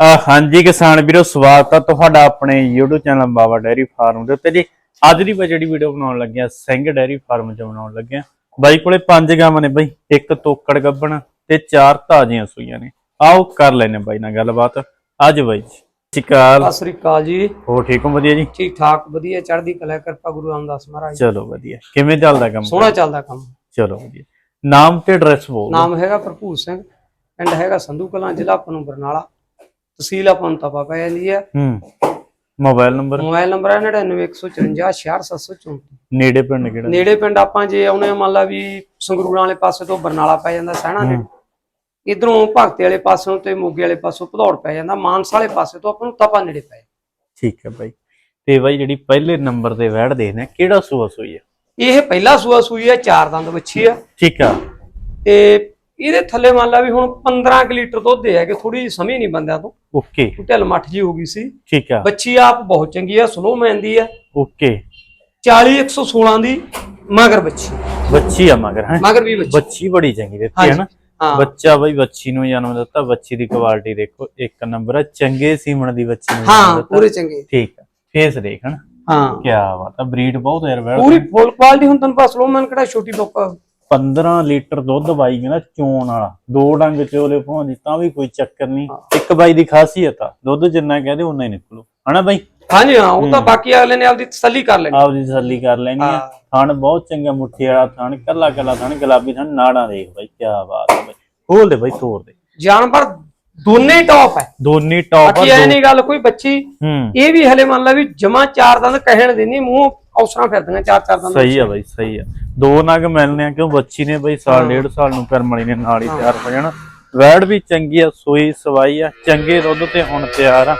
ਹਾਂਜੀ ਕਿਸਾਨ ਵੀਰੋ ਸਵਾਗਤ ਹੈ ਤੁਹਾਡਾ ਆਪਣੇ YouTube channel Baba dairy farm ਦੇ ਉੱਤੇ ਜੀ। ਅੱਜ ਦੀ ਜਿਹੜੀ ਵੀਡੀਓ ਬਣਾਉਣ ਲੱਗਿਆ ਸਿੰਘ ਡੈਰੀ ਫਾਰਮ 'ਚ ਬਣਾਉਣ ਲੱਗਿਆ। ਬਾਈ ਕੋਲੇ ਪੰਜ ਗਾਵਾਂ ਨੇ ਬਾਈ ਇੱਕ ਤੋਕੜ ਗੱਬਣ ਤੇ ਚਾਰ ਤਾਜ਼ੀਆਂ ਸੂਈਆਂ ਨੇ। ਆਓ ਕਰ ਲੈਨੇ ਬਾਈ ਨਾਲ ਗੱਲਬਾਤ। ਅੱਜ ਬਾਈ ਜੀ ਅਕਾਲ। ਸਤਿ ਸ੍ਰੀ ਅਕਾਲ ਜੀ। ਹੋ ਠੀਕ ਹੋ? ਵਧੀਆ ਜੀ? ਠੀਕ ਠਾਕ ਵਧੀਆ ਚੜ੍ਹਦੀ ਕਲਾ ਕਿਰਪਾ ਗੁਰੂ ਰਾਮਦਾਸ ਮਹਾਰਾਜ ਚਲੋ ਵਧੀਆ। ਕਿਵੇਂ ਚੱਲਦਾ ਕੰਮ? ਸੋਹਣਾ ਚੱਲਦਾ ਕੰਮ। ਚਲੋ ਵਧੀਆ। ਨਾਮ ਤੇ ਐਡਰੈਸ ਬੋਲ। ਨਾਮ ਹੈਗਾ ਭਰਪੂਰ ਸਿੰਘ ਪਿੰਡ ਹੈਗਾ ਸੰਧੂ ਕਲਾਂ ਜ਼ਿਲ੍ਹਾ ਆਪਾਂ ਨੂੰ ਬਰਨਾਲਾ। ਤਹਿਸੀਲ ਤਪਾ ਪੈ ਜਾਂਦੀ ਹੈ ਹੂੰ ਮੋਬਾਈਲ ਨੰਬਰ? ਮੋਬਾਈਲ ਨੰਬਰ ਹੈ 9914566734 ਨੇੜੇ ਪਿੰਡ ਕਿਹੜਾ? ਨੇੜੇ ਪਿੰਡ ਆਪਾਂ ਜੇ ਆਉਣੇ ਆ, ਮੰਨ ਲਾ ਵੀ ਸੰਗਰੂਰਾਂ ਵਾਲੇ ਪਾਸੇ ਤੋਂ ਬਰਨਾਲਾ ਪੈ ਜਾਂਦਾ ਸਹਿਣਾ ਨੇ ਇਧਰੋਂ ਭਗਤੇ ਵਾਲੇ ਪਾਸੋਂ ਤੇ ਮੋਗੇ ਵਾਲੇ ਪਾਸੋਂ ਭਦੌੜ ਪੈ ਜਾਂਦਾ ਮਾਨਸਾ ਵਾਲੇ ਪਾਸੇ ਤੋਂ ਆਪਾਂ ਨੂੰ ਤਪਾ ਨੇੜੇ ਪੈ। ਠੀਕ ਹੈ ਬਾਈ। ਤੇ ਬਾਈ ਜਿਹੜੀ ਪਹਿਲੇ ਨੰਬਰ ਤੇ ਵੈੜ ਦੇਖਦੇ ਕਿਹੜਾ ਸੂਆ ਸੂਈ ਹੈ ਇਹ ਪਹਿਲਾ ਸੂਆ ਸੂਈ ਹੈ ਚਾਰ ਦੰਦ ਬੱਚੀ ਆ। ਠੀਕ ਆ। ਤੇ ਇਹਦੇ ਥੱਲੇ ਮੰਨ ਲਾ ਵੀ ਹੁਣ 15 ਕੁ ਲੀਟਰ ਦੁੱਧ ਹੈ ਕਿ ਥੋੜੀ ਜਿਹੀ ਸਮਝ ਨਹੀਂ ਬੰਦਿਆਂ ਤੋਂ। ਓਕੇ। ਢਿੱਲ ਮੱਠ ਜੀ ਹੋ ਗਈ ਸੀ। ਠੀਕ ਆ। ਬੱਚੀ ਆਪ ਬਹੁਤ ਚੰਗੀ ਆ ਸਲੋ ਮੈਨ ਦੀ ਆ। ਓਕੇ। 40 116 ਦੀ ਮਗਰ ਬੱਚੀ। ਬੱਚੀ ਆ ਮਗਰ ਹੈ? ਮਗਰ ਵੀ ਬੱਚੀ। ਬੱਚੀ ਬੜੀ ਚੰਗੀ ਦਿੱਤੀ ਹੈ ਨਾ? ਬੱਚਾ ਬਾਈ ਬੱਚੀ ਨੂੰ ਜਨਮ ਦਿੱਤਾ ਬੱਚੀ ਦੀ ਕੁਆਲਿਟੀ ਦੇਖੋ ਇੱਕ ਨੰਬਰ ਹੈ ਚੰਗੇ ਸੀਮਣ ਦੀ ਬੱਚੀ ਨੂੰ ਹਾਂ ਪੂਰੇ ਚੰਗੇ। ਠੀਕ ਆ। ਫੇਸ ਦੇਖ ਹਨਾ ਹਾਂ। ਕੀ ਬਾਤ ਆ ਬਰੀਡ ਬਹੁਤ ਯਾਰ ਪੂਰੀ ਫੁੱਲ ਕੁਆਲਿਟੀ ਹੁਣ ਤੈਨੂੰ ਪਤਾ ਸਲੋ ਮੈਨ ਕਿਹੜਾ ਛੋਟੀ ਲੋਕ 15 ਲੀਟਰ ਦੁੱਧ ਬਾਈ ਕਹਿੰਦਾ ਚੋਣ ਵਾਲਾ। ਦੋ ਡੰਗ ਚੋਲੇ ਪਹੁੰਚਦੀ ਤਾਂ ਵੀ ਕੋਈ ਚੱਕਰ ਨਹੀਂ। ਇੱਕ ਬਾਈ ਦੀ ਖਾਸੀਅਤ ਆ ਦੁੱਧ ਜਿੰਨਾ ਕਹਦੇ ਉਨਾ ਹੀ ਨਿਕਲੂ। ਹਨਾ ਬਾਈ? ਹਾਂਜੀ ਹਾਂ ਉਹ ਤਾਂ ਬਾਕੀ ਅਗਲੇ ਨੇ ਆਪਦੀ ਤਸੱਲੀ ਕਰ ਲੈਣੀ। ਆਪਦੀ ਤਸੱਲੀ ਕਰ ਲੈਣੀ ਆ। ਹਾਂ। ਥਣ ਬਹੁਤ ਚੰਗਾ ਮੁੱਠੀ ਵਾਲਾ ਥਣ ਕੱਲਾ ਕੱਲਾ ਥਣ ਗੁਲਾਬੀ ਥਣ ਨਾੜਾਂ ਦੇਖ ਬਾਈ ਕੀ ਬਾਤ ਹੈ ਬਾਈ। ਖੋਲ ਦੇ ਬਾਈ ਤੋੜ ਦੇ। ਜਾਨਵਰ ਦੋਨੇ ਟੌਪ ਹੈ। ਦੋਨੀ ਟੌਪ ਆ ਬਾਕੀ ਐ ਨਹੀਂ ਗੱਲ ਕੋਈ ਬੱਚੀ ਹੂੰ। ਇਹ ਵੀ ਹਲੇ ਮੰਨ ਲਾ ਵੀ ਜਮਾ ਚਾਰ ਦੰਦ ਕਹਿਣ ਦੇ ਨਹੀਂ ਮੂੰਹ ਔਸਰਾਂ ਫਿਰਦੀਆਂ ਚਾਰ ਚਾਰ ਦੰਦ ਸਹੀ ਆ ਬਾਈ ਸਹੀ ਆ। ਦੋ ਨਗ ਮਿਲਨੇ ਆ ਕਿਉਂ ਬੱਚੀ ਨੇ ਬਾਈ ਸਾਲ ਡੇਢ ਸਾਲ ਨੂੰ ਕਰਮ ਵਾਲੀ ਨੇ ਨਾਲ ਹੀ ਤਿਆਰ ਹੋ ਜਾਣਾ। ਵੈੜ ਵੀ ਚੰਗੀ ਆ ਸੋਈ ਸਵਾਈ ਆ ਚੰਗੇ ਦੁੱਧ ਤੇ ਹੁਣ ਤਿਆਰ ਆ।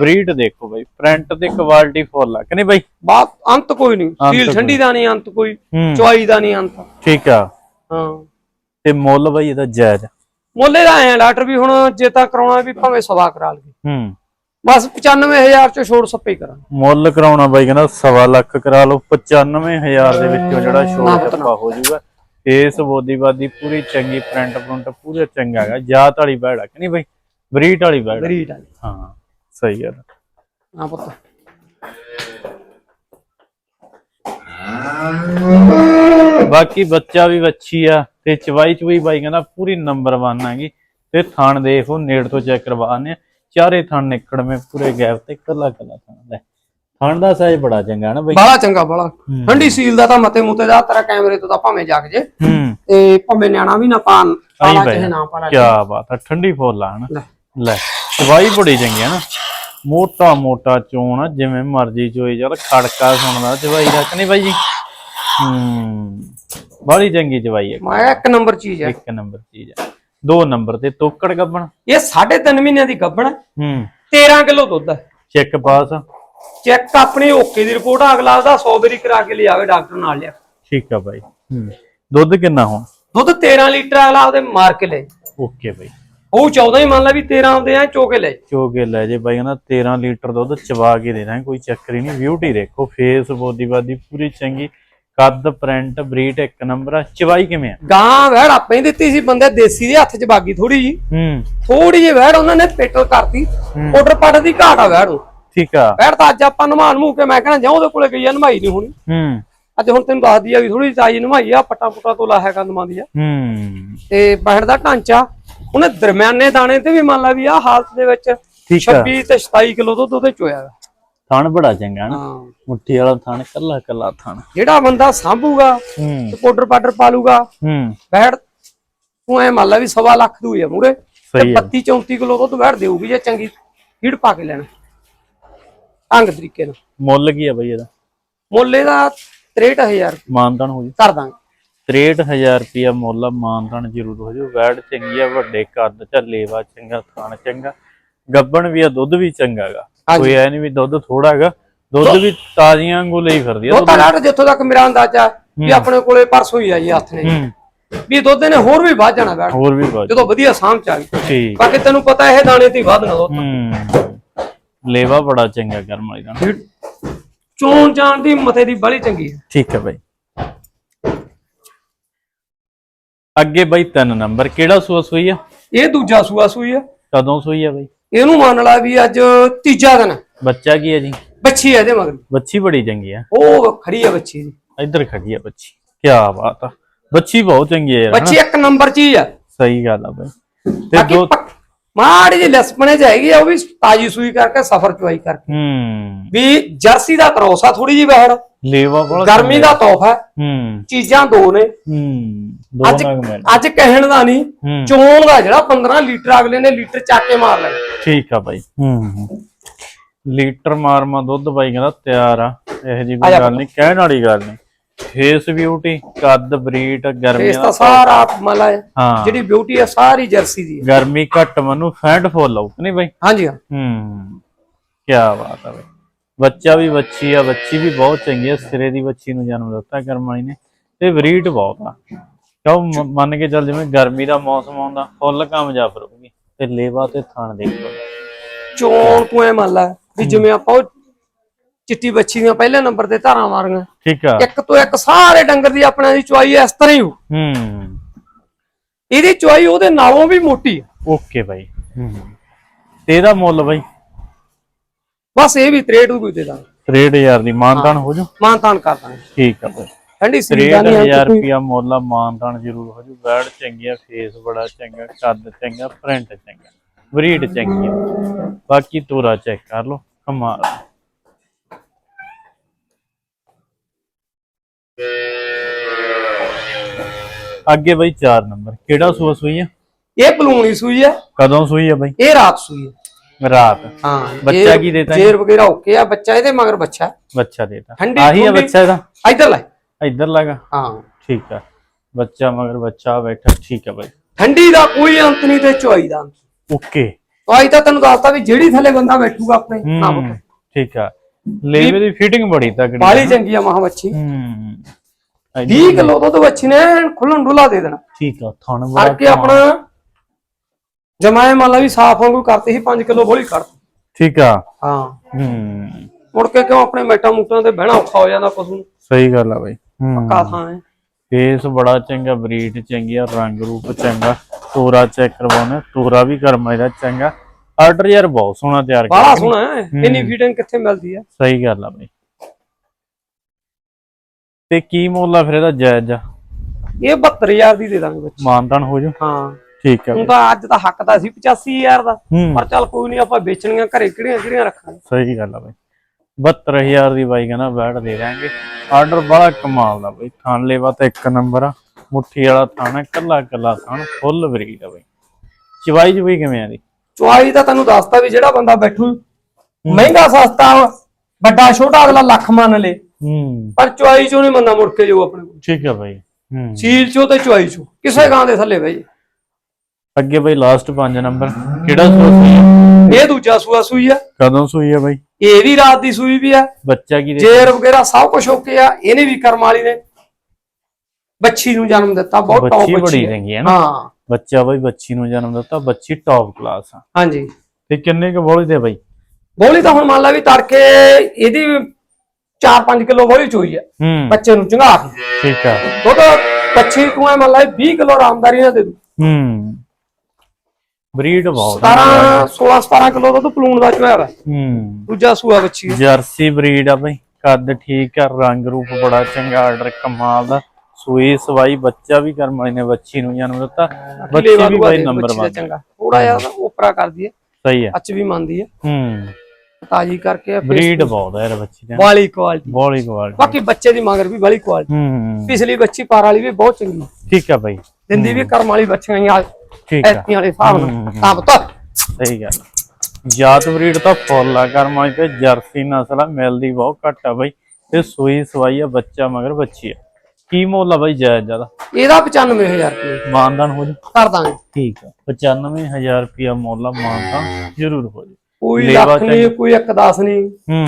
ਬਰੀਡ ਦੇਖੋ ਬਾਈ ਪ੍ਰਿੰਟ ਤੇ ਕੁਆਲਿਟੀ ਫੁੱਲ ਆ ਕਿ ਨਹੀਂ ਬਾਈ? ਬਾਤ ਅੰਤ ਕੋਈ ਨਹੀਂ ਸੀਲ ਠੰਡੀ ਦਾ ਨਹੀਂ ਅੰਤ ਕੋਈ ਚੁਆਈ ਦਾ ਨਹੀਂ ਅੰਤ। ਠੀਕ ਆ। ਹਾਂ। ਤੇ ਮੁੱਲ ਬਾਈ ਇਹਦਾ ਜਾਇਜ਼ ਮੁੱਲੇ ਦਾ ਐ ਡਾਕਟਰ ਵੀ ਹੁਣ ਜੇ ਤਾਂ ਕਰਾਉਣਾ ਵੀ ਭਾਵੇਂ ਸਵਾ ਕਰਾ ਲਈਏ। ਹੂੰ। ਬਸ 95000 ਚ ਛੋੜ ਸੱਪੇ ਹੀ ਕਰਾਂਗੇ। ਮੁੱਲ ਕਰਾਉਣਾ ਬਾਈ ਕਹਿੰਦਾ ਸਵਾ ਲੱਖ ਕਰਾ ਲਓ 95000 ਦੇ ਵਿੱਚੋਂ ਜਿਹੜਾ ਛੋੜ ਟੱਪਾ ਹੋ ਜਾਊਗਾ। ਇਸ ਬੋਦੀਵਾਦੀ ਪੂਰੀ ਚੰਗੀ ਪ੍ਰਿੰਟ ਪ੍ਰਿੰਟ ਪੂਰਾ ਚੰਗਾ ਹੈਗਾ। ਜਾਤ ਵਾਲੀ ਬੈੜ ਕਿ ਨਹੀਂ ਬਾਈ? ਬਰੀਡ ਵਾਲੀ ਬੈੜ ਆ। ਹਾਂ ਸਹੀ ਗੱਲ ਆ। ਪੁੱਤ। ਬਾਕੀ ਬੱਚਾ ਵੀ ਵੱਛੀ ਆ ਤੇ ਚਵਾਈ ਚਵਾਈ ਬਾਈ ਕਹਿੰਦਾ ਪੂਰੀ ਨੰਬਰ 1 ਹੈਗੀ। ਤੇ ਥਣ ਦੇਖੋ ਨੇੜ ਤੋਂ ਚੈੱਕ ਕਰਵਾਣੇ ਆ। ਚਾਰੇ ਥਣ ਨਿਕੜਵੇਂ ਪੂਰੇ ਗੈਪ ਤੇ ਕੱਲਾ ਕੱਲਾ ਥਣ ਦਾ ਥਣ ਦਾ ਸਾਈਜ਼ ਬੜਾ ਚੰਗਾ ਨਾ ਬਾਈ। ਬਾਲਾ ਚੰਗਾ ਬਾਲਾ ਠੰਡੀ ਸੀਲ ਦਾ ਤਾਂ ਮਤੇ ਮੁਤੇ ਦਾ ਤੇਰਾ ਕੈਮਰੇ ਤੋਂ ਤਾਂ ਭਾਵੇਂ ਜਾਗ ਜੇ। ਤੇ ਭਾਵੇਂ ਨਿਆਣਾ ਵੀ ਨਾ ਪਾਣ ਬਾਈ ਚਾਹੇ ਨਾ ਪਾਲਾ ਕੀ ਬਾਤ ਆ ਠੰਡੀ ਫੁੱਲ ਆ ਹਨਾ ਲੈ। ਲੈ ਚਵਾਈ ਬੜੀ ਚੰਗੀ ਹੈ ਨਾ। ਮੋਟਾ ਮੋਟਾ ਚੋਣ ਆ ਜਿਵੇਂ ਮਰਜ਼ੀ ਚੋਈ ਚੱਲ ਖੜਕਾ ਸੁਣਦਾ ਚਵਾਈ ਦਾ ਕਿ ਨਹੀਂ ਬਾਈ ਜੀ। ਹੂੰ। ਬੜੀ ਚੰਗੀ ਚਵਾਈ ਹੈ ਮੈਂ ਇੱਕ ਨੰਬਰ ਚੀਜ਼ ਹੈ ਇੱਕ ਨੰਬਰ ਚੀਜ਼ ਹੈ ਦੋ ਨੰਬਰ ਤੇ ਤੋਕੜ ਗੱਬਣ। ਇਹ 3.5 ਮਹੀਨਿਆਂ ਦੀ ਗੱਭਣ ਹੈ। ਹੂੰ। 13 ਕਿਲੋ ਦੁੱਧ ਹੈ। Check pass. ਚੈੱਕ ਆਪਣੀ ਓਕੇ ਦੀ ਰਿਪੋਰਟ ਅਗਲਾ ਦਾ 100 ਵਾਰੀ ਕਰਾ ਕੇ ਲਿਆਵੇ ਡਾਕਟਰ ਨਾਲ ਲਿਆ। ਠੀਕ ਆ ਬਾਈ। ਹੂੰ। ਦੁੱਧ ਕਿੰਨਾ ਹੁਣ? ਦੁੱਧ 13 ਲੀਟਰ ਅਗਲਾ ਉਹਦੇ ਮਾਰ ਕੇ ਲੈ। ਓਕੇ ਬਾਈ। ਉਹ 14 ਹੀ ਮੰਨ ਲਾ ਵੀ 13 ਆਉਂਦੇ ਆ ਚੋਕੇ ਲੈ ਚੋ ਕੇ ਲੈ। ਜੇ ਬਾਈ ਕਹਿੰਦਾ 13 ਲੀਟਰ ਦੁੱਧ ਚਵਾ ਕੇ ਦੇਣਾ ਕੋਈ ਚੱਕਰ ਹੀ ਨਹੀਂ। ਬਿਊਟੀ ਦੇਖੋ ਫੇਸ ਬੋਦੀ ਬਾਦੀ ਪੂਰੀ ਚੰਗੀ। ਕੱਦ ਪ੍ਰਿੰਟ ਬਰੀਡ ਇੱਕ ਨੰਬਰ ਆ। ਚਵਾਈ ਕਿਵੇਂ ਆ? ਗਾਂ ਵਹਿੜ ਆਪੇ ਦਿੱਤੀ ਸੀ ਬੰਦੇ ਦੇਸੀ ਦੇ ਹੱਥ 'ਚ ਬਾਗੀ ਥੋੜੀ ਜੀ ਹੂੰ। ਥੋੜੀ ਜਿਹੀ ਵਹਿੜ ਉਹਨਾਂ ਨੇ ਪੇਟਲ ਕਰਤੀ। ਆਰਡਰ ਪੱਟ ਦੀ ਘਾਟ ਆ ਵਹਿੜ। ਨੂੰ ਠੀਕ ਆ। ਵਹਿੜ ਤਾਂ ਅੱਜ ਆਪਾਂ ਨਮਾਨ ਮੂੰਹ ਕੇ ਮੈਂ ਕਹਿੰਦਾ ਜਾਂ ਉਹਦੇ ਕੋਲੇ ਗਈ ਆ ਨਮਾਈ ਨਹੀਂ ਹੋਣੀ। ਹੂੰ। ਅੱਜ ਹੁਣ ਤੈਨੂੰ ਦੱਸਦੀ ਆ ਵੀ ਥੋੜੀ ਤਾਜੀ ਨਮਾਈ ਆ ਪੱਟਾ ਪੁੱਟਾ ਤੋਂ ਲਾਹਿਆ ਕੰਦਮਾਂ ਦੀ ਆ। ਹੂੰ। ਤੇ ਬਹਿੜ ਦਾ ਢਾਂਚਾ ਉਹਨੇ ਦਰਮਿਆਨੇ ਦਾਣੇ ਤੇ ਵੀ ਮੰਨ ਲਾ ਵੀ ਆ ਹਾਲਤ ਦੇ ਵਿੱਚ ਠੀਕ ਆ। 26 ਤੇ 27 ਕਿਲੋ ਦੁੱਧ ਉਹਦੇ ਚੋਇਆ। ਥਣ ਬੜਾ ਚੰਗਾ ਨਾ। ਹਾਂ। ਮੁੱਠੀ ਵਾਲਾ ਥਣ ਕੱਲਾ ਕੱਲਾ ਥਣ। ਜਿਹੜਾ ਬੰਦਾ ਸਾਂਭੂਗਾ ਹੂੰ। ਤੇ ਪਾਊਡਰ ਪਾਡਰ ਪਾ ਲੂਗਾ ਹੂੰ। ਬਹਿੜ ਤੂੰ ਐ ਮੰਨ ਲਾ ਵੀ ਸਵਾ ਲੱਖ ਦੂਈ ਆ ਮੂਰੇ ਸਹੀ ਆ 32 34 ਕਿਲੋ ਦੁੱਧ ਬਹਿੜ ਦੇਊਗੀ ਜੇ ਚੰਗੀ ਫੀਡ ਪਾ ਕੇ ਲੈਣਾ। ਢੰਗ ਤਰੀਕੇ ਨਾਲ। ਮੁੱਲ ਕੀ ਆ ਬਈ ਇਹਦਾ? ਮੁੱਲ ਇਹਦਾ 63000 ਮਾਨਤਨ ਹੋ ਜੂ ਕਰ ਦਾਂਗੇ। 63000 ਰੁਪਿਆ ਮੁੱਲ ਆ, ਮਾਨਤਨ ਜ਼ਰੂਰ ਹੋ ਜੂ ਵੈੜ ਚੰਗੀ ਆ ਵੱਡੇ ਕੱਦ ਚ ਲੇਵਾ ਚੰਗਾ ਥਣ ਚੰਗਾ। ਗੱਬਣ ਵੀ ਆ ਦੁੱਧ ਵੀ ਚੰਗਾਗਾ। ਕੋਈ ਐ ਨਹੀਂ ਵੀ ਦੁੱਧ ਥੋੜਾ ਹੈਗਾ ਦੁੱਧ ਵੀ ਤਾਜ਼ੀਆਂ ਵਾਂਗੂ ਲਈ ਫਿਰਦੀ ਆ ਉਹ ਤਾਂ ਜਿੱਥੋਂ ਤੱਕ ਮੇਰਾ ਅੰਦਾਜ਼ਾ ਵੀ ਆਪਣੇ ਕੋਲੇ ਪਰਸੋਂ ਹੀ ਆਈ ਹੱਥ ਨੇ। ਵੀ ਦੁੱਧ ਨੇ ਹੋਰ ਵੀ ਵੱਧ ਜਾਣਾ ਬੈਠ। ਹੋਰ ਵੀ ਬਾਜ ਜਦੋਂ ਵਧੀਆ ਸਾਂਭ ਚ ਆ ਗਈ। ਠੀਕ। ਬਾਕੀ ਤੈਨੂੰ ਪਤਾ ਇਹ ਦਾਣੇ ਤੇ ਵੱਧ ਨਾ ਦੁੱਧ। ਲੇਵਾ ਬੜਾ ਚੰਗਾ ਕਰਮ ਵਾਲੀ ਦਾ। ਚੋਣ ਜਾਣ ਦੀ ਮਥੇ ਦੀ ਬੜੀ ਚੰਗੀ ਹੈ ਠੀਕ ਹੈ ਬਾਈ। ਅੱਗੇ ਬਾਈ ਤਿੰਨ ਨੰਬਰ ਕਿਹੜਾ ਸੂਆ ਸੂਈ ਆ? ਇਹ ਦੂਜਾ ਸੂਆ ਸੂਈ ਆ। ਕਦੋਂ ਸੂਈ ਆ ਬਾਈ? ਇਹਨੂੰ ਮੰਨ ਲਾ ਵੀ ਅੱਜ ਤੀਜਾ ਦਿਨ ਹੈ। ਬੱਚਾ ਕੀ ਹੈ ਜੀ? ਬੱਚੀ ਹੈ ਇਹਦੇ ਮਗਰ। ਬੱਚੀ ਬੜੀ ਚੰਗੀ ਆ। ਉਹ ਖੜੀ ਹੈ ਬੱਚੀ ਦੀ। ਇੱਧਰ ਖੜੀ ਆ ਬੱਚੀ। ਕੀ ਬਾਤ ਆ। ਬੱਚੀ ਬਹੁਤ ਚੰਗੀ ਹੈ ਯਾਰ ਬੱਚੀ ਇੱਕ ਨੰਬਰ ਚੀਜ਼ ਆ। ਸਹੀ ਗੱਲ ਆ ਬਈ। ਤੇ ਬਾਕੀ ਦੋ ਮਾੜੀ ਜਿਹੀ ਲਸਪਣੇ ਚ ਹੈਗੀ ਆ ਉਹ ਵੀ ਤਾਜੀ ਸੂਈ ਕਰਕੇ ਸਫਰ ਚੁਆਈ ਕਰਕੇ। ਹੂੰ। ਵੀ ਜਰਸੀ ਦਾ ਕਰੋਸਾ ਥੋੜੀ ਜਿਹੀ ਬਹਿੜ ਲੇਵਾ ਬੜਾ ਗਰਮੀ ਦਾ ਤੋਹਫਾ ਹੈ। ਚੀਜ਼ਾਂ ਦੋ ਨੇ। ਹੂੰ। ਅੱਜ ਅੱਜ ਕਹਿਣ ਦਾ ਨਹੀਂ ਚੋਣ ਦਾ ਜਿਹੜਾ 15 ਲੀਟਰ ਅਗਲੇ ਨੇ ਲੀਟਰ ਚੱਕ ਕੇ ਮਾਰ ਲੈਣਾ। ਠੀਕ ਆ ਬਾਈ। ਹੂੰ ਲੀਟਰ ਮਾਰਮਾ ਦੁੱਧ ਬਾਈ ਕਹਿੰਦਾ ਤਿਆਰ ਆ। ਇਹ ਜੀ ਕੋਈ ਜਾ ਗੱਲ ਨਹੀਂ ਕਹਿਣ ਵਾਲੀ ਗੱਲ ਨਹੀਂ। ਫੇਸ ਬਿਊਟੀ ਕੱਦ ਬਰੀਟ ਗਰਮੀ ਇਸ ਤਾਂ ਸਾਰਾ ਮਲਾ ਹੈ ਹਾਂ। ਜਿਹੜੀ ਬਿਊਟੀ ਹੈ ਸਾਰੀ ਜਰਸੀ ਦੀ ਹੈ ਗਰਮੀ ਘੱਟ ਮਨੂੰ ਫੈਂਟ ਫੁੱਲ ਆਉ ਨਹੀਂ ਬਾਈ? ਹਾਂਜੀ ਹਾਂ। ਹੂੰ ਕੀ ਬਾਤ ਆ ਬਈ। ਬੱਚਾ ਵੀ ਬੱਚੀ ਆ ਬੱਚੀ ਵੀ ਬਹੁਤ ਚੰਗੀ ਆ ਸਿਰੇ ਦੀ ਬੱਚੀ ਨੂੰ ਜਨਮ ਦਿੱਤਾ ਕਰਮਾਈ ਨੇ। ਤੇ ਬਰੀਡ ਬਹੁਤ ਆ। ਕਿਉਂ ਮੰਨ ਕੇ ਚੱਲ ਜਿਵੇਂ ਗਰਮੀ ਦਾ ਮੌਸਮ ਆਉਂਦਾ ਫੁੱਲ ਕਾਮਯਾਬ ਰਹੂਗੀ। ਤੇ ਲੇਵਾ ਤੇ ਥਣ ਦੇਖੋ। ਚੋਣ ਤੂੰ ਐ ਮੰਨ ਲੈ ਵੀ ਜਿਵੇਂ ਆਪਾਂ ਉਹ ਚਿੱਟੀ ਬੱਚੀ ਦੀਆਂ ਪਹਿਲੇ ਨੰਬਰ ਤੇ ਧਾਰਾਂ ਮਾਰੀਆਂ। ਠੀਕ ਆ। ਇੱਕ ਤੋਂ ਇੱਕ ਸਾਰੇ ਡੰਗਰ ਦੀ ਆਪਣਾ ਦੀ ਚੁਆਈ ਇਸ ਤਰ੍ਹਾਂ ਹੀ ਹੋ। ਹੂੰ। ਇਹਦੀ ਚੁਆਈ ਉਹਦੇ ਨਾਲੋਂ ਵੀ ਮੋਟੀ ਹੈ ਓਕੇ ਬਾਈ। ਹੂੰ। ਤੇ ਇਹਦਾ ਮੁੱਲ ਬਾਈ? ਬਸ ਇਹ ਵੀ 63 ਕੋਈ ਦੇ ਦਾਂਗੇ। 63000 ਦੀ। ਮਾਨਤਾਨ ਹੋ। ਜੂ ਮਾਨਤਾਨ ਕਰ ਦਾਂਗੇ। ਠੀਕ ਆ ਬਾਈ। ਠੰਡੀ ਦਾ ਨਹੀਂ 63000 ਰੁਪਿਆ ਮੁੱਲ ਆ। ਮਾਨਤਾਨ ਜ਼ਰੂਰ ਹੋ ਜੂ ਬੈਡ ਚੰਗੀ ਆ ਫੇਸ ਬੜਾ ਚੰਗਾ ਕੱਦ ਚੰਗਾ ਪ੍ਰਿੰਟ ਚੰਗਾ ਬਰੀਡ ਚੰਗੀ ਆ ਬਾਕੀ ਤੋਰਾ ਚੈੱਕ ਕਰ ਲਓ। ਕਮਾਲ। ਅੱਗੇ ਬਈ 4 ਨੰਬਰ। ਕਿਹੜਾ ਸੂਆ ਸੂਈ ਆ? ਇਹ ਬਲੂਣੀ ਸੂਈ ਹੈ ਕਦੋਂ ਸੂਈ ਆ ਬਈ? ਇਹ ਰਾਤ ਸੂਈ ਹੈ ਰਾਤ। ਹਾਂ ਬੱਚਾ ਕੀ ਦੇਤਾ ਜੇਰ ਵਗੈਰਾ ਓਕੇ ਆ ਬੱਚਾ ਇਹਦੇ ਮਗਰ ਬੱਚਾ। ਬੱਚਾ ਦੇਤਾ। ਆਹੀ ਆ। ਬੱਚਾ ਇਹਦਾ? ਇੱਧਰ ਲੈ। ਇੱਧਰ ਲਗਾ ਹਾਂ। ਠੀਕ ਆ। ਬੱਚਾ ਮਗਰ ਬੱਚਾ ਬੈਠਾ। ਠੀਕ ਆ ਬਾਈ। ਠੰਡੀ ਦਾ ਕੋਈ ਅੰਤ ਨਹੀਂ ਤੇ ਚੁਆਈ ਦਾ ਓਕੇ। ਚੁਆਈ ਤਾਂ ਤੈਨੂੰ ਦੱਸਤਾ ਵੀ ਜਿਹੜੀ ਥੱਲੇ ਬੰਦਾ ਬੈਠੂਗਾ ਆਪਣੇ ਨਾ ਹੂੰ ਠੀਕ ਆ। ਲੇਵੇ ਦੀ ਫਿਟਿੰਗ ਬੜੀ ਤਕੜੀ ਆ। ਬਾਲੀ ਚੰਗੀ ਆ ਮਹਾ ਬੱਚੀ ਹੂੰ। 20 ਕਿਲੋ ਦੁੱਧ ਬੱਚੀ ਨੇ ਖੁੱਲਣ ਡੁੱਲਾ ਦੇ ਦੇਣਾ। ਠੀਕ ਆ ਥਣ ਬੜਾ ਕਰਕੇ ਆਪਣਾ। ਜਮਾਏ ਮੰਨ ਲਾ ਵੀ ਸਾਫ਼ ਵਾਂਗੂ ਕਰਤੇ ਸੀ 5 ਕਿਲੋ ਬੋਲੀ ਕੱਢ ਠੀਕ ਆ। ਹਾਂ। ਹੂੰ। ਮੁੜ ਕੇ ਕਿਉਂ ਆਪਣੇ ਮੈਟਾ ਮੂਟਾਂ ਤੇ ਬਹਿਣਾ ਔਖਾ ਹੋ ਜਾਂਦਾ ਪਸ਼ੂ ਨੂੰ? ਸਹੀ ਗੱਲ ਆ ਬਾਈ। ਹੂੰ। ਕਾ ਥਾਂ ਹੈ। ਫੇਸ ਬੜਾ ਚੰਗਾ ਬਰੀਡ ਚੰਗੀ ਆ ਰੰਗ ਰੂਪ ਚੰਗਾ। ਤੋਰਾ ਚੈੱਕ ਕਰਵਾਉਣਾ ਤੋਰਾ ਵੀ ਕਰਮਾ ਇਹਦਾ ਚੰਗਾ। ਆਰਡਰ ਯਾਰ ਬਹੁਤ ਸੋਹਣਾ ਤਿਆਰ ਕੀਤਾ ਸੋਹਣਾ ਹੈ। ਇੰਨੀ ਕਿੱਥੇ ਮਿਲਦੀ ਹੈ? ਸਹੀ ਗੱਲ ਆ ਬਾਈ। ਤੇ ਕੀ ਮੁੱਲ ਆ ਫਿਰ ਇਹਦਾ ਜਾਇਜ਼? ਆ ਇਹ 72000 ਦੀ ਦੇ ਦਾਂਗੇ ਬੱਚੀ ਮਾਨਤਾਨ ਹੋ ਜਾ ਹਾਂ। ਠੀਕ ਆ ਹੁਣ ਤਾਂ ਅੱਜ ਤਾਂ ਹੱਕ ਦਾ ਸੀ 85000 ਦਾ। ਹੂੰ। ਪਰ ਚੱਲ ਕੋਈ ਨਹੀਂ ਆਪਾਂ ਵੇਚਣੀਆਂ ਘਰੇ ਕਿਹੜੀਆਂ ਕਿਹੜੀਆਂ ਰੱਖਾਂਗੇ? ਸਹੀ ਗੱਲ ਆ ਬਾਈ। 72000 ਦੀ ਬਾਈ ਕਹਿੰਦਾ ਬੈਠ ਦੇ ਦਾਂਗੇ। ਆਰਡਰ ਬੜਾ ਕਮਾਲ ਦਾ ਬਾਈ। ਥਾਣ ਲੇਵਾ ਤਾਂ ਇੱਕ ਨੰਬਰ ਆ। ਮੁੱਠੀ ਵਾਲਾ ਥਾਣਾ ਕੱਲਾ ਕੱਲਾ ਥਾਣ ਫੁੱਲ ਬਰੀਡ ਆ ਬਾਈ। ਚਵਾਈ ਜਵਾਈ ਕਿਵੇਂ ਆ ਦੀ ਚੁਆਈ ਤਾਂ ਤੈਨੂੰ ਦੱਸਤਾ ਵੀ ਜਿਹੜਾ ਬੰਦਾ ਬੈਠੂ ਮਹਿੰਗਾ ਸਸਤਾ ਵੱਡਾ ਛੋਟਾ ਅਗਲਾ ਲੱਖ ਮੰਨ ਲੇ। ਹੂੰ। ਪਰ ਚੁਆਈ ਚੋਂ ਨਹੀਂ ਬੰਦਾ ਮੁੜ ਕੇ ਜਾਊ ਆਪਣੇ ਕੋਲ। ਠੀਕ ਆ ਬਾਈ। ਹੂੰ। ਸੀਲ ਚੋਂ ਤੇ ਚੁਆਈ ਚੋਂ। ਕਿਸੇ ਗਾਂ ਦੇ ਥੱਲੇ ਬਈ। ਅੱਗੇ ਬਾਈ ਲਾਸਟ 5 ਨੰਬਰ। ਕਿਹੜਾ ਸੂਆ ਸੂਈ ਆ? ਇਹ ਦੂਜਾ ਸੂਆ ਸੂਈ ਆ। ਕਦੋਂ ਸੂਈ ਆ ਬਾਈ? ਇਹ ਵੀ ਰਾਤ ਦੀ ਸੂਈ ਵੀ ਆ। ਬੱਚਾ ਕੀ ਦੇ ਜੇਰ ਵਗੈਰਾ ਸਭ ਕੁਝ ਓਕੇ ਆ। ਇਹਨੇ ਵੀ ਕਰਮ ਵਾਲੀ ਨੇ। ਬੱਚੀ ਨੂੰ ਜਨਮ ਦਿੱਤਾ ਬਹੁਤ ਟੌਪ ਬੱਚੀ ਬੜੀ ਹੈ। ਚੰਗੀ ਹੈ ਨਾ। ਹਾਂ। ਬੱਚਾ ਬਾਈ ਬੱਚੀ ਨੂੰ ਜਨਮ ਦਿੱਤਾ ਬੱਚੀ ਟੌਪ ਕਲਾਸ ਆ। ਹਾਂਜੀ। ਤੇ ਕਿੰਨੇ ਕੁ ਬੋਲੀ ਦੇ ਬਾਈ? ਬੋਲੀ ਤਾਂ ਹੁਣ ਮੰਨ ਲਾ ਵੀ ਤੜਕੇ ਇਹਦੀ 4-5 ਕਿਲੋ ਬੋਲੀ ਚੋਈ ਹੂੰ। ਬੱਚੇ ਨੂੰ ਚੰਗਾ ਠੀਕ ਆ। ਦੁੱਧ ਬੱਚੀ ਤੂੰ ਐ ਮੰਨ ਲਾ 20 ਕਿਲੋ ਆਰਾਮਦਾਰੀ ਨਾਲ ਦੇ ਦੂ ਹੂੰ। ਬਰੀਡ ਬਹੁਤ ਆ। 17 16 17 ਕਿਲੋ ਦੁੱਧ ਪਲੂਣ ਦਾ ਚੋਇਆ ਵਾ ਹੂੰ। ਦੂਜਾ ਸੂਆ ਬੱਚੀ ਆ। ਜਰਸੀ ਬਰੀਡ ਆ ਬਈ। ਕੱਦ ਠੀਕ ਆ ਰੰਗ ਰੂਪ ਬੜਾ ਚੰਗਾ ਆਰਡਰ ਕਮਾਲ ਦਾ। ਸੂਈ ਸਵਾਈ ਬੱਚਾ ਵੀ ਕਰਮ ਵਾਲੀ ਨੇ ਬੱਚੀ ਨੂੰ ਜਨਮ ਦਿੱਤਾ। ਬੱਚੀ ਵੀ ਬਈ ਦੇ ਨੰਬਰ ਬੱਚੀ ਦਾ 1 ਚੰਗਾ। ਥੋੜਾ ਜਿਹਾ ਉਪਰਾ ਕਰਦੀ ਹੈ। ਸਹੀ ਆ ਅੱਚ ਵੀ ਮੰਨਦੀ ਹੈ। ਹੂੰ। ਤਾਜੀ ਕਰਕੇ ਬਰੀਡ ਬਹੁਤ ਆ ਯਾਰ ਬੱਚੀ ਦਾ। ਵਾਲੀ ਕੁਆਲਿਟੀ ਬੋਲੀ ਕੁਆਲਿਟੀ ਬਾਕੀ ਬੱਚੇ ਦੀ ਮਗਰ ਵੀ ਵਾਲੀ ਕੁਆਲਿਟੀ ਹੂੰ ਪਿਛਲੀ ਬੱਚੀ ਪਾਰ ਵਾਲੀ ਵੀ ਬਹੁਤ ਚੰਗੀ। ਹੈ। ਠੀਕ ਆ ਬਈ। ਦਿੰਦੀ ਵੀ ਕਰਮ ਵਾਲੀ ਬੱਚੀਆਂ ਹੀ ਆ ਠੀਕ ਆ। ਐਤੀਆਂ ਵਾਲੇ ਹਿਸਾਬ ਨਾਲ। ਹੂੰ। ਤਾਂ ਪਤਾ। ਸਹੀ ਗੱਲ। ਜਾਤ ਬਰੀਡ ਤਾਂ ਫੁੱਲ ਆ ਕਰਮਾਂ ਤੇ ਜਰਸੀ ਨਸਲ ਆ ਮਿਲਦੀ ਬਹੁਤ ਘੱਟ ਆ ਬਈ। ਤੇ ਸੂਈ ਸਵਾਈ ਆ ਬੱਚਾ ਮਗਰ ਬੱਚੀ ਆ। ਕੀ ਮੁੱਲ ਆ ਬਈ ਜਾਇਜ਼ ਜ਼ਿਆਦਾ? ਇਹਦਾ 95000 ਰੁਪਏ। ਮਾਨਦਾਨ ਹੋ ਜਾ ਕਰ ਦਾਂਗੇ। ਠੀਕ ਆ। 95000 ਰੁਪਿਆ ਮੁੱਲ ਆ ਮਾਨਦਾਨ ਜ਼ਰੂਰ ਹੋ ਜਾ ਕੋਈ ਲੇਵਾ ਲੱਖ ਨਹੀਂ ਕੋਈ ਇੱਕ ਦਸ ਨਹੀਂ। ਹੂੰ।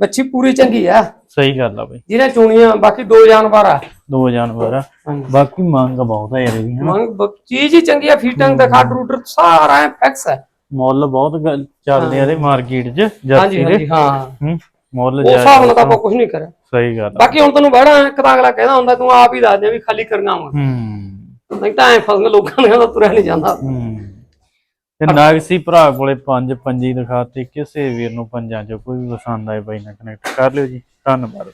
ਬੱਚੀ ਪੂਰੀ ਚੰਗੀ ਆ। ਸਹੀ ਗੱਲ ਆ ਬਈ। ਜਿਹਨੇ ਚੁਣੀਆਂ ਬਾਕੀ ਦੋ ਜਾਨਵਰ ਆ। ਦੋ ਜਾਨਵਰ ਆ। ਬਾਕੀ ਮੰਗ ਬਹੁਤ ਆ ਯਾਰ ਇਹਦੀ ਹਨਾ। ਮੰਗ ਬ- ਚੀਜ਼ ਹੀ ਚੰਗੀ ਆ ਫੀਟਿੰਗ ਤੇ ਖਾਟ ਰੂਟਰ ਸਾਰਾ ਫਿਕਸ ਹੈ ਮੁੱਲ ਬਹੁਤ ਗੱਲ ਚੱਲਦੇ ਆ ਇਹਦੇ ਮਾਰਕੀਟ 'ਚ ਹਾਂਜੀ ਜਰਸੀ ਦੇ। ਹਾਂਜੀ ਹਾਂ। ਹੂੰ ਮੁੱਲ ਉਹ ਜਾਇਜ਼ ਹਿਸਾਬ ਨਾਲ ਤਾਂ ਆਪਾਂ ਕੁਝ ਨਹੀਂ ਕਰਿਆ। ਸਹੀ ਗੱਲ ਆ। ਬਾਕੀ ਹੁਣ ਤੈਨੂੰ ਬੜਾ ਇੱਕ ਤਾਂ ਅਗਲਾ ਕਹਿੰਦਾ ਹੁੰਦਾ ਤੂੰ ਆਪ ਹੀ ਦੱਸ ਦੇ ਵੀ ਖਾਲੀ ਕਰਨਾ ਵਾ। ਹੂੰ। ਨਹੀਂ ਤਾਂ ਐ ਫਸਲ ਲੋਕਾਂ ਨੇ ਤੁਰਿਆ ਨਹੀਂ ਜਾਂਦਾ। ਹੂੰ। ਤੇ ਨਾਗਸੀ ਭਰਾ ਕੋਲੇ ਪੰਜ ਪੰਜੀ ਦਿਖਾਤੇ ਕਿਸੇ ਵੀਰ ਨੂੰ ਪੰਜਾਂ ਚੋਂ ਕੋਈ ਵੀ ਪਸੰਦ ਆਏ ਬਾਈ ਨਾਲ ਕਨੈਕਟ ਕਰ ਲਿਓ ਜੀ। ਧੰਨਵਾਦ।